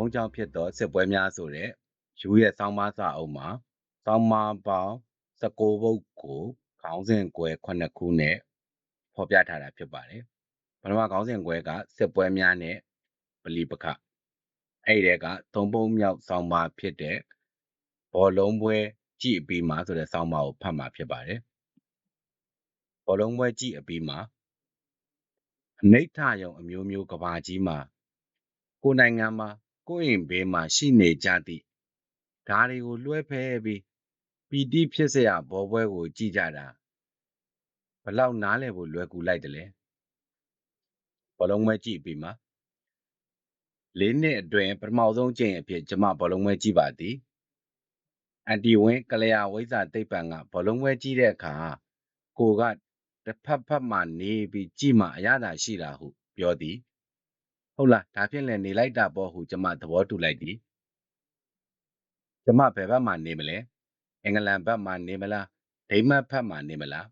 င်းကြောင့်ဖြစ်သောစစ်ပွဲများဆိုတဲ့ယူရဲ့ဆောင်းပါးစာအုပ်မှာဆောင်းပါးပေါင်း19ပုဒ်ကိုခေါင်းစဉ်ကွဲ9ခုနဲ့ဖော်ပြထားတာဖြစ်ပါတယ်။ပထမခေါင်းစဉ်ကွဲကစစ်ပွဲများနဲ့ပလီပခအဲ့ဒီကသုံးပုံမြောက်ဆောင်းပါးဖြစ်တဲ့ဘောလုံးပွဲကြည့်အပြီးမှာဆိုတဲ့ဆောင်းပါးကိုဖတ်မှာဖြစ်ပါတယ်။ဘောလုံးပွဲကြည့်အပြီးမှာအနိဋ္ဌယုံအမျိုးမျိုးကဘာကြီးမှာကိုယ်နိုင်ငံမှာ ကိုယ့်အိမ်ဘေးမှာရှိနေကြသည့်ဓာတွေကိုလွှဲဖဲပြီးပီတိဖြစ်စရာဘောပွဲကို ကြည့်ကြတာဘလောက်နားလဲဖို့လွယ်ကူလိုက်တယ်လဲဘလုံးမဲကြည့်ပြီးမှာလေးနှစ်အတွင်းပထမဆုံးကျင့်အဖြစ်ကျွန်မဘလုံးမဲကြည့်ပါသည်အန်တီဝင်းကလျာဝိဇ္ဇာသိပ္ပံကဘလုံးမဲကြည့်တဲ့အခါကိုကတစ်ဖက်ဖက်မှနေပြီးကြည့်မှအရသာရှိတာဟု ပြောသည် ဟုတ်လားဒါဖြင့်လည်းနေလိုက်တာပေါ့ဟုကျမသဘောတူလိုက်သည်ကျမဘယ်ဘက်မှနေမလဲအင်္ဂလန်ဘက်မှနေမလားဒိမတ်ဘက်မှနေမလား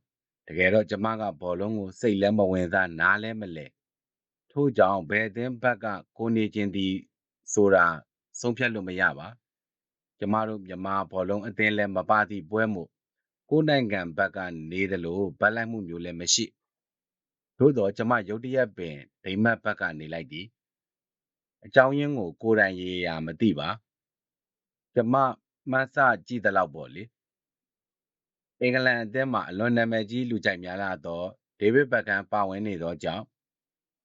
တကယ်တော့ကျမကဘောလုံးကိုစိတ်လည်းမဝင်စားနားလည်းမလဲထို့ကြောင့်ဘယ်အသင်းဘက်ကကိုနေခြင်းသည်ဆိုတာဆုံးဖြတ်လို့မရပါကျမတို့မြန်မာဘောလုံးအသင်းလည်းမပါသည့်ပွဲမို့ကိုနိုင်ငံဘက်ကနေသလိုဗတ်လိုက်မှုမျိုးလည်းမရှိ သို့တော့ကျမရုတ်တရက်ပင်ဒိမတ်ဘက်ကနေလိုက်သည်အကြောင်းရင်းကို ကိုယ်တိုင်ရေရာမသိပါကျမမှတ်စကြည့်သလောက်ပေါ့လေအင်္ဂလန်အသင်းမှာအလွန်နာမည်ကြီးလူကြိုက်များလာတော့ဒေးဗစ်ဘက်ကန်ပါဝင်နေသောကြောင့်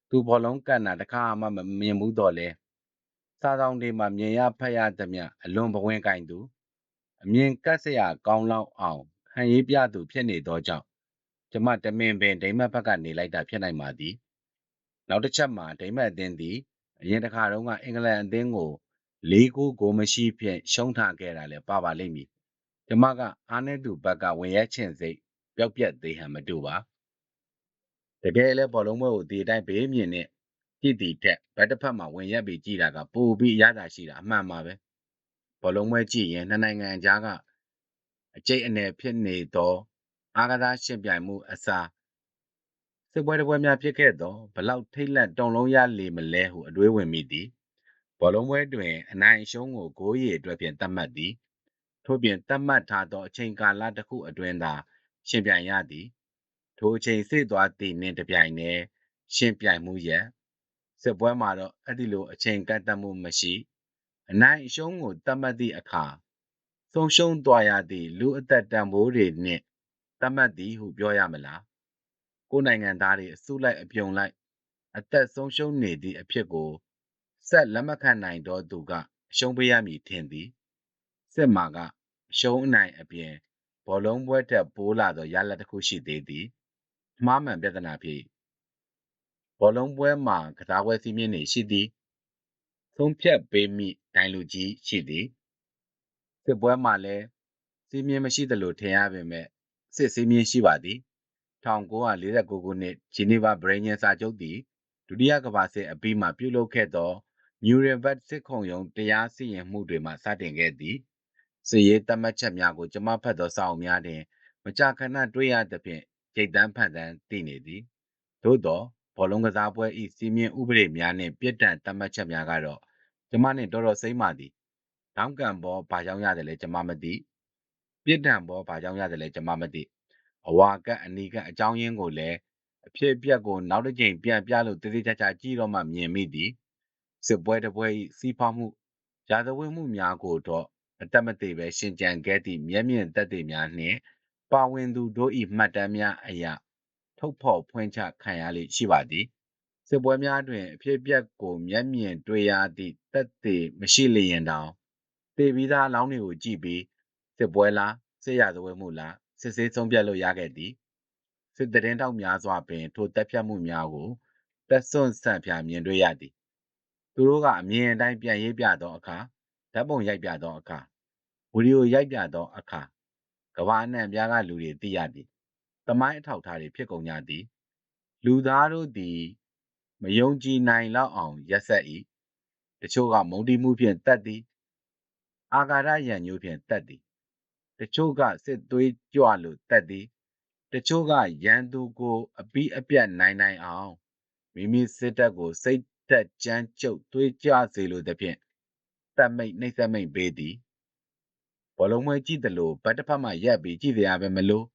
သူဘောလုံးကန်တာတခါမှမမြင်ဘူးတော့လဲစားဆောင်တွေမှာမြင်ရဖတ်ရသမျှအလွန်ပဝင်ကင်သူအမြင်ကတ်စရာကောင်းလောက်အောင်ခံရေးပြသူဖြစ်နေသောကြောင့် ကျမတမင်ပင်ဒိမတ်ဘက်ကနေလိုက်တာဖြစ်နိုင်ပါသည်နောက်တစ်ချက်မှာဒိမတ်အသင်းသည်အရင်တစ်ခါတုန်းကအင်္ဂလန်အသင်းကိုလေးကိုကိုမရှိဖြင့်ရှုံးထားခဲ့တာလည်းပါပါလိမ့်မည်ကျမကအားနေသူဘက်ကဝင်ရဲချင်စိတ်ပျောက်ပြက်သေးဟန်မတူပါတကယ်လဲဘောလုံးပွဲကိုဒီအတိုင်းဘေးမြင်နဲ့ကြည့်တီတက်ဘက်တစ်ဖက်မှာဝင်ရက်ပြီးကြည့်တာကပိုပြီးရတာရှိတာအမှန်ပါပဲဘောလုံးပွဲကြည့်ရင်နှစ်နိုင်ငံကြားကအကျိတ်အနယ်ဖြစ်နေသော အားကစားရှင်ပြိုင်မှုအစားစစ်ပွဲတစ်ပွဲများဖြစ်ခဲ့သောဘလောက်ထိတ်လန့်တုံလုံးရလေမလဲဟုအတွေးဝင်မိသည်ဘောလုံးပွဲတွင်အနိုင်အရှုံးကိုဂိုးရည်အတွက်ဖြင့်သတ်မှတ်သည်ထို့ပြင်သတ်မှတ်ထားသောအချိန်ကာလတစ်ခုအတွင်းသာရှင်ပြိုင်ရသည်ထိုအချိန်စေ့သွားသည့်နှင့်တပြိုင်တည်းရှင်ပြိုင်မှုရက်စစ်ပွဲမှာတော့အဲ့ဒီလိုအချိန်ကန့်သတ်မှုမရှိအနိုင်အရှုံးကိုသတ်မှတ်သည့်အခါဆုံးရှုံးသွားရသည့်လူအသက်တန်ဖိုးတွေနှင့် သတ်မှတ်သည်ဟုပြောရမလားကိုယ်နိုင်ငံသားတွေအစုလိုက်အပြုံလိုက် အသက်ဆုံးရှုံးနေသည့်အဖြစ်ကိုဆက်လက်မခံနိုင်တော့သူကအရှုံးပေးရမည်ထင်သည်စစ်မှာကအရှုံးအနိုင်အပြင်ဘောလုံးပွဲတက်ပိုးလာသောရလဒ်တစ်ခုရှိသေးသည်မှားမှန်ပြဿနာဖြစ်ဘောလုံးပွဲမှာကစားပွဲစည်းမျဉ်းတွေရှိသည်သုံးဖြတ်ပေးမိဒိုင်လူကြီးရှိသည်စစ်ပွဲမှာလည်းစည်းမျဉ်းမရှိသလိုထင်ရပေမဲ့ စစ်စည်းမျဉ်းရှိပါသည်1949ခုနှစ်ဂျီနီဗာဗြိညင်စာချုပ်သည်ဒုတိယကမ္ဘာစစ်အပြီးမှာပြုလုပ်ခဲ့သောမြူရန်ဘတ်စစ်ခုံရုံးတရားစီရင်မှုတွေမှစတင်ခဲ့သည်စစ်ရေးတတ်မှတ်ချက်များကိုကျမဖတ်သောစာအုပ်များတွင် မကြာခဏတွေ့ရသဖြင့်ကြိတ်တန်းဖန်တန်းသိနေသည်သို့သောဘောလုံးကစားပွဲ၏စီမင်းဥပဒေများနှင့်ပြစ်ဒဏ်သတ်မှတ်ချက်များကတော့ကျမနှင့်တော်တော်စိမ့်ပါသည်။တောင်းကံဘောဘာကြောင့်ရတယ်လဲကျမမသိ။ ပြစ်ဒဏ်ဘောဘာကြောင့်ရတယ်လဲကျမမသိ။အဝါကတ်အနီးကတ်အကြောင်းရင်းကိုလည်းအဖြစ်အပျက်ကိုနောက်တစ်ကြိမ်ပြန်ပြလို့တည်တည်ချာချာကြည့်တော့မှမြင်မိသည်။စစ်ပွဲတစ်ပွဲ၏စီးဖောက်မှုရာဇဝတ်မှုများကိုတော့အတက်မသေးပဲရှင်ကြံခဲ့သည့်မျက်မြင်သက်သေများနှင့်ပါဝင်သူတို့၏မှတ်တမ်းများအရာထုတ်ဖော်ဖွင့်ချခံရလေရှိပါသည်စစ်ပွဲများတွင်အဖြစ်အပျက်ကိုမျက်မြင်တွေ့ရသည့်သက်သေမရှိလျင်တောင်တေပြီးသားအလောင်းတွေကိုကြည့်ပြီး စစ်ပွဲလားစစ်ရဇဝဲမှုလားစစ်ဆေးဆုံးဖြတ်လို့ရခဲ့သည်စစ်တရင်တောက်များစွာပင် ထိုတက်ဖြတ်မှုများကိုတက်စွန့်ဆန့်ဖြာမြင်တွေ့ရသည်သူတို့ကအမြင်အတိုင်းပြန်ရေးပြသောအခါဓာတ်ပုံရိုက်ပြသောအခါဗီဒီယိုရိုက်ပြသောအခါကဘာအနှံ့ပြားကလူတွေသိရသည်သမိုင်းအထောက်ထားတွေဖြစ်ကုန်ကြသည် လူသားတို့သည်မယုံကြည်နိုင်လောက်အောင်ရက်ဆက်၏တချို့ကမုံတီမှုဖြင့်တတ်သည် အာဃာတရံညိုးဖြင့်တတ်သည် တချို့ကစစ်သွေးကြွလို့တတ်သည်တချို့ကရန်သူကိုအပီးအပြတ်နိုင်နိုင်အောင်မိမိစစ်တပ်ကိုစိတ်သက်ကြမ်းကြုတ်သွေးကြစေလိုသဖြင့်တက်မိတ်နှိမ့်ဆက်မိတ်ပေးသည်ဘောလုံးပွဲကြည့်တယ်လို့ဘတ်တစ်ဖက်မှရက်ပြီးကြည့်ရပဲမလို့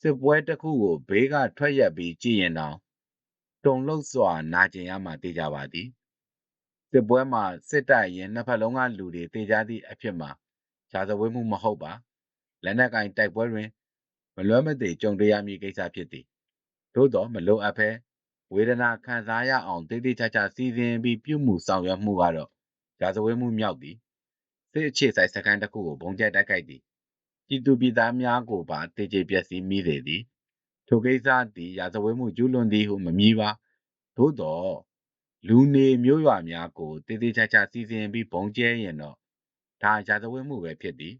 စစ်ပွဲတစ်ခုကိုဘေးကထွက်ရက်ပြီးကြည့်ရင်တော့တုံလုတ်စွာနာကျင်ရမှသိကြပါသည်စစ်ပွဲမှာစစ်တပ်ရင်နှစ်ဖက်လုံးကလူတွေတေကြသည့်အဖြစ်မှာရာဇဝတ်မှုမဟုတ်ပါ လက်နက်ကင်တိုက်ပွဲတွင်မလွဲမသွေကြုံတွေ့ရမည့်ကိစ္စဖြစ်သည်သို့တော့မလိုအပ်ဘဲဝေဒနာခံစားရအောင်တိတိကျကျစီစဉ်ပြီးပြုမှုဆောင်ရွက်မှုကတော့ရာဇဝတ်မှုမြောက်သည်စစ်အခြေဆိုင်စခန်းတစ်ခုကိုဘုံကျက်တိုက်ခိုက်သည်ပြည်သူပြည်သားများကိုပါတေကျေပျက်စီးမိစေသည်ထိုကိစ္စသည်ရာဇဝတ်မှုကျူးလွန်သည်ဟုမမြည်ပါသို့တော့လူနေမျိုးရွာများကိုတေတေချာချာစီစဉ်ပြီးဘုံကျဲရင်တော့ဒါရာဇဝတ်မှုပဲဖြစ်သည်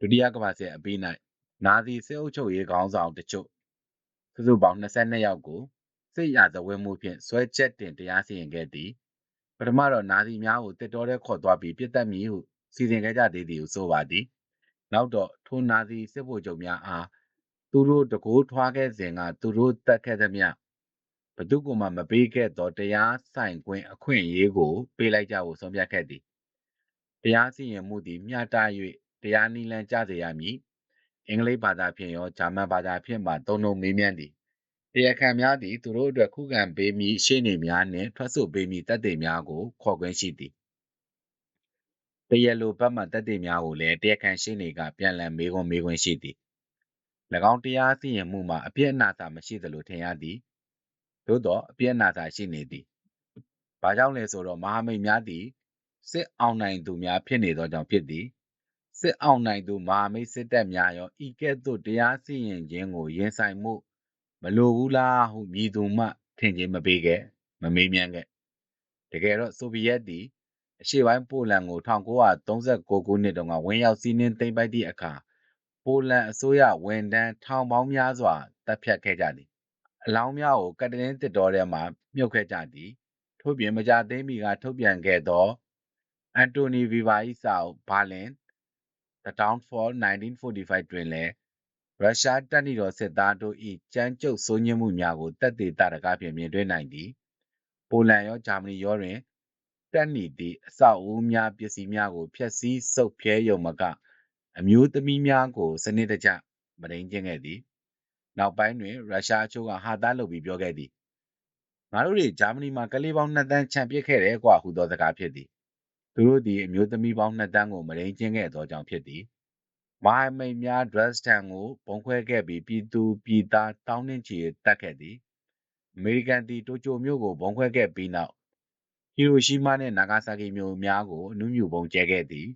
ဒုတိယကမ္ဘာစစ်အပြီး၌နာဇီစစ်အုပ်ချုပ်ရေးခေါင်းဆောင်တချို့စုစုပေါင်း22ယောက်ကိုစစ်ရာဇဝတ်မှုဖြင့်ဆွဲချက်တင်တရားစီရင်ခဲ့သည်ပထမတော့နာဇီများကိုတစ်တော်ထဲခေါ်သွားပြီးပြစ်တက်မည်ဟုစီစဉ်ခဲ့ကြသေးသည်ဟုဆိုပါသည်နောက်တော့ထိုနာဇီစစ်ဗိုလ်ချုပ်များအားသူတို့တကိုးထွားခဲ့စဉ်ကသူတို့တက်ခဲ့သမျှဘသူကမှမပေးခဲ့သောတရားဆိုင်ခွင့်အခွင့်အရေးကို ပေးလိုက်ကြဖို့ဆုံးဖြတ်ခဲ့သည်တရားစီရင်မှုသည်မျှတ၍ တရားနည်းလမ်းကျစေရမည်အင်္ဂလိပ်ဘာသာဖြင့်ရောဂျာမန်ဘာသာဖြင့်ပါသုံးလုံးမေးမြန်းသည်တရားခံများသည်သူတို့အတွက်ခုခံပေးမည်ရှေ့နေများနှင့်ထွက်ဆိုပေးမည်တပ်တွေများကိုခေါ်ခွင့်ရှိသည်တရားလိုဘက်မှတပ်တွေများကိုလည်းတရားခံရှေ့နေကပြန်လည်မေးခွန်းမေးခွင့်ရှိသည်၎င်းတရားစီရင်မှုမှာအပြစ်အနာစာမရှိသလိုထင်ရသည်သို့တော့အပြစ်အနာစာရှိနေသည်ဘာကြောင့်လဲဆိုတော့မဟာမိတ်များသည်စစ်အောင်နိုင်သူများဖြစ်နေသောကြောင့်ဖြစ်သည် စစ်အောင်နိုင်သူမဟာမိတ်စစ်တပ်များရောဤကဲ့သို့တရားစီရင်ခြင်းကိုရင်ဆိုင်မှုမလိုဘူးလားဟုမြည်သူမှထင်ခြင်းမပေးခဲ့မမေးမြန်းခဲ့တကယ်တော့ဆိုဗီယက်သည်အရှေ့ပိုင်းပိုလန်ကို1939ခုနှစ်တုန်းကဝင်ရောက်စီးနင်းသိမ်းပိုက်သည့်အခါပိုလန်အစိုးရဝန်ထမ်းထောင်ပေါင်းများစွာတပ်ဖြတ်ခဲ့ကြသည်အလောင်းများကိုကတတင်းတစ်တော်ထဲမှမြုပ်ခဲ့ကြသည်ထို့ပြင်မကြသိမ်းမီကထုတ်ပြန်ခဲ့သောအန်တိုနီဗီဗာ၏စာအုပ်ဘာလင် The Downfall 1945 တွင်လည်း ရုရှားတပ်နီတော်စစ်သားတို့၏ကြမ်းကြုတ်ဆိုးညစ်မှုများကိုတက်သေးတာတကားဖြင့် မြင်တွေ့နိုင်သည် ပိုလန်ရော ဂျာမနီရောတွင် တပ်နီသည့် အဆောက်အဦများပစ္စည်းများကို ဖျက်ဆီးဆုတ်ဖြဲယုံမက အမျိုးသမီးများကို စနစ်တကျမရင်းကျင်းခဲ့သည် နောက်ပိုင်းတွင် ရုရှားအချို့က ဟာသားလုပ်ပြီးပြောခဲ့သည် ငါတို့တွေ ဂျာမနီမှာ ကလေးပေါင်း2တန်း ချန်ပစ်ခဲ့တယ်ကွာဟူသောစကားဖြစ်သည် သူတို့သည် အမျိုးသမီးပေါင်း2တန်းကိုမရင်းကျင်းခဲ့သောကြောင့် ဖြစ်သည် မဟာမိတ်များ ဒရက်စတန်ကိုပုံခွဲခဲ့ပြီး ပြည်သူပြည်သားတောင်းနှင်းချီတက်ခဲ့သည် အမေရိကန်သည် တိုကျိုမြို့ကိုဘုံခွဲခဲ့ပြီးနောက် ဟီရိုရှိမားနှင့် နာဂါဆာကီမြို့များကိုအနုမြူပုံကျဲခဲ့သည်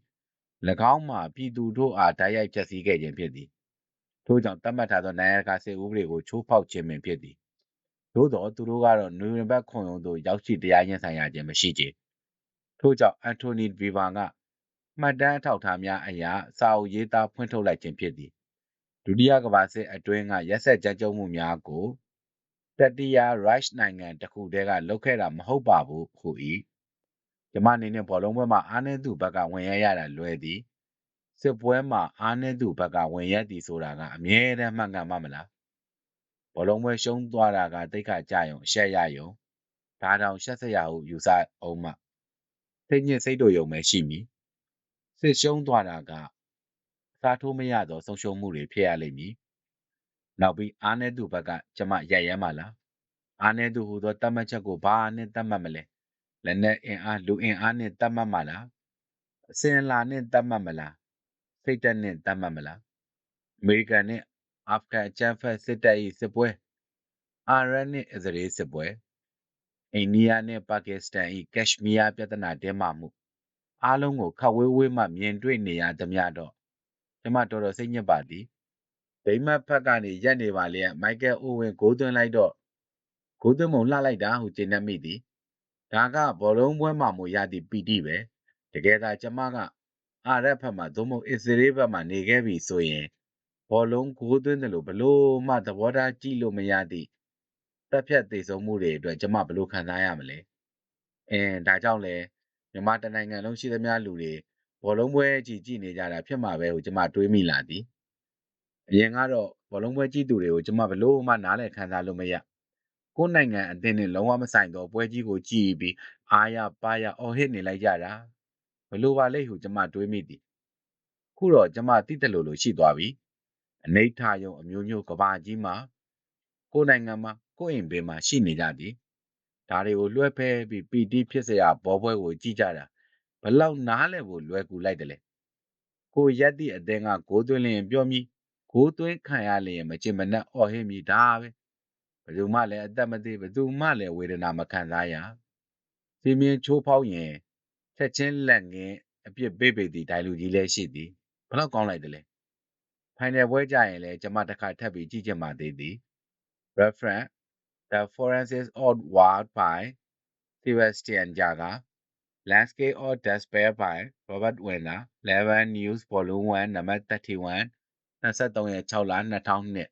၎င်းမှာ ပြည်သူတို့အား တိုက်ရိုက်ဖျက်ဆီးခဲ့ခြင်းဖြစ်သည် ထို့ကြောင့်တတ်မှတ်ထားသော နိုင်ငံတကာစစ်ဥပဒေကို ချိုးဖောက်ခြင်းပင်ဖြစ်သည် သို့သောသူတို့ကတော့ နူရင်ဘတ်ခုံရုံးသို့ ရောက်ရှိ တရားရင်ဆိုင်ရခြင်း မရှိကြ ထို့ကြောင့် အန်တိုနီ ဗီဗာက မှတ်တမ်းအထောက်အထားများအရ စာအုပ်ရေးသားဖွင့်ထုတ်လိုက်ခြင်းဖြစ်သည် ဒုတိယကမ္ဘာစစ်အတွင်းက ရက်ဆက်ကြမ်းကြုတ်မှုများကို တတိယ Reich နိုင်ငံတစ်ခုတည်းက လုပ်ခဲ့တာမဟုတ်ပါဘူးဟူ၏ကျမအနေနဲ့ ဘောလုံးပွဲမှာ အားနည်းသူဘက်က ဝင်ရရတာလွယ်သည် စစ်ပွဲမှာ အားနည်းသူဘက်က ဝင်ရက်သည်ဆိုတာက အမြဲတမ်းမှန်ကန်မှမလား ဘောလုံးပွဲရှုံးသွားတာကတိတ်ခါကြယုံ အရှက်ရယုံ ဒါတောင် ရှက်စရာဟု ယူဆအောင်မှ စိတ်ညစ်စိတ်တို့ယုံပဲရှိမည်စစ်ရှုံးသွားတာကအစားထိုးမရသောဆုံးရှုံးမှုတွေဖြစ်ရလိမ့်မည်နောက်ပြီးအားနည်းသူဘက်ကကျမရိုက်ရဲမှာလားအားနည်းသူဟူသောတတ်မှတ်ချက်ကိုဘာနဲ့တတ်မှတ်မလဲလက်နက်အင်အားလူအင်အားနဲ့တတ်မှတ်မှာလားအစင်လာနဲ့တတ်မှတ်မလားစိတ်တက်နဲ့တတ်မှတ်မလားအမေရိကန်နဲ့အာဖဂန်အကြမ်းဖက်စစ်တပ်၏စစ်ပွဲအာရန်နဲ့အစ္စရေးစစ်ပွဲ အိန္ဒိယနဲ့ပါကစ္စတန်၏ကက်ရှမီးယားပြဿနာတင်းမာမှုအားလုံးကိုခတ်ဝေးဝေးမှမြင်တွေ့နေရသမျှတော့ကျမတော်တော်စိတ်ညစ်ပါသည်ဗိမတ်ဖက်ကနေရက်နေပါလေမိုက်ကယ်အိုဝင်ဂိုးသွင်းလိုက်တော့ဂိုးသွင်းမုံလှလိုက်တာဟုကျေနပ်မိသည်ဒါကဘောလုံးပွဲမှာမို့ရသည့်ပီတိပဲတကယ်သာကျမကအာရက်ဖက်မှာသို့မဟုတ်အစ္စရေးဘက်မှာနေခဲ့ပြီဆိုရင်ဘောလုံးဂိုးသွင်းတယ်လို့ဘလို့မှသဘောထားကြည့်လို့မရသည့် တက်ဖြတ်သေးဆုံးမှုတွေအတွက်ကျမဘလို့ခံစားရမလဲအင်းဒါကြောင့်လဲမြန်မာတနိုင်ငံလုံးရှိသမျှလူတွေဘောလုံးပွဲကြည့်ကြည့်နေကြတာဖြစ်မှာပဲဟုကျမတွေးမိလာသည်အရင်ကတော့ဘောလုံးပွဲကြည့်သူတွေကိုကျမဘလို့မှနားလည်ခံစားလို့မရကိုယ်နိုင်ငံအသင်းနဲ့လုံးဝမဆိုင်တော့ပွဲကြီးကိုကြည့်ပြီးအားရပါရအော်ဟစ်နေလိုက်ကြတာဘလို့ပါလဲဟုကျမတွေးမိသည်ခုတော့ကျမတိတက်လို့လို့ရှိသွားပြီအနိဋ္ဌယုံအမျိုးမျိုးကဘာကြီးမှာ ကိုယ်နိုင်ငံမှာကိုယ်အိမ်ဘေးမှာရှိနေကြသည်ဒါတွေကိုလွှဲဖဲပြီးပီတိဖြစ်စရာဘောပွဲကိုကြည့်ကြတာဘလောက်နားလဲဖို့လွယ်ကူလိုက်တယ်လေကိုရက်သည့်အသင်းကဂိုးသွင်းလျင်ပြောမိဂိုးသွင်းခံရလျင်မချင်မနှက်အော်ဟစ်မိဒါပဲဘယ်သူမှလည်းအသက်မသေးဘယ်သူမှလည်းဝေဒနာမခံစားရစီမင်းချိုးဖောက်ရင်ချက်ချင်းလက်ငင်းအပြစ်ပေးပေသည့်ဒိုင်လူကြီးလည်းရှိသည်ဘလောက်ကောင်းလိုက်တယ်လဲဖိုင်နယ်ပွဲကြရင်လည်းကျွန်မတစ်ခါထပ်ပြီးကြည့်ချင်ပါသေးသည် reference the forensics of war by Sebastian Jaga landscape of despair by Robert Winner 11 news volume 1နံပါတ်31 23ရက်6လ2000နှစ်